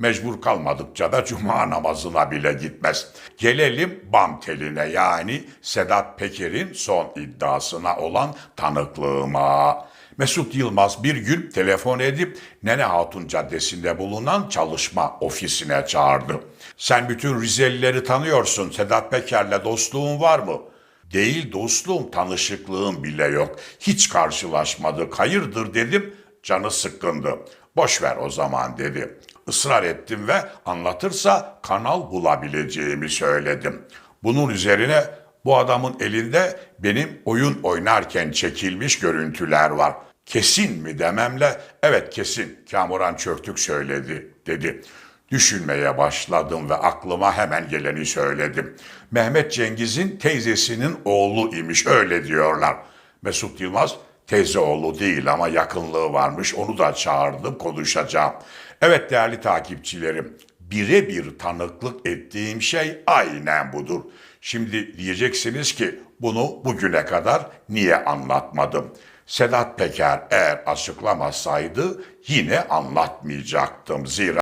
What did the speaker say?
Mecbur kalmadıkça da cuma namazına bile gitmez. Gelelim bam teline yani Sedat Peker'in son iddiasına olan tanıklığıma. Mesut Yılmaz bir gün telefon edip Nene Hatun Caddesi'nde bulunan çalışma ofisine çağırdı. Sen bütün Rizelileri tanıyorsun. Sedat Peker'le dostluğun var mı? Değil dostluğum, tanışıklığım bile yok. Hiç karşılaşmadık. Hayırdır dedim. Canı sıkkındı. Boş ver o zaman dedi. Israr ettim ve anlatırsa kanal bulabileceğimi söyledim. Bunun üzerine bu adamın elinde benim oyun oynarken çekilmiş görüntüler var. Kesin mi dememle evet kesin Kamuran Çöktük söyledi dedi. Düşünmeye başladım ve aklıma hemen geleni söyledim. Mehmet Cengiz'in teyzesinin oğlu imiş öyle diyorlar. Mesut Yılmaz teyze oğlu değil ama yakınlığı varmış onu da çağırdım konuşacağım. Evet değerli takipçilerim birebir tanıklık ettiğim şey aynen budur. Şimdi diyeceksiniz ki bunu bugüne kadar niye anlatmadım? Sedat Peker eğer açıklamasaydı yine anlatmayacaktım. Zira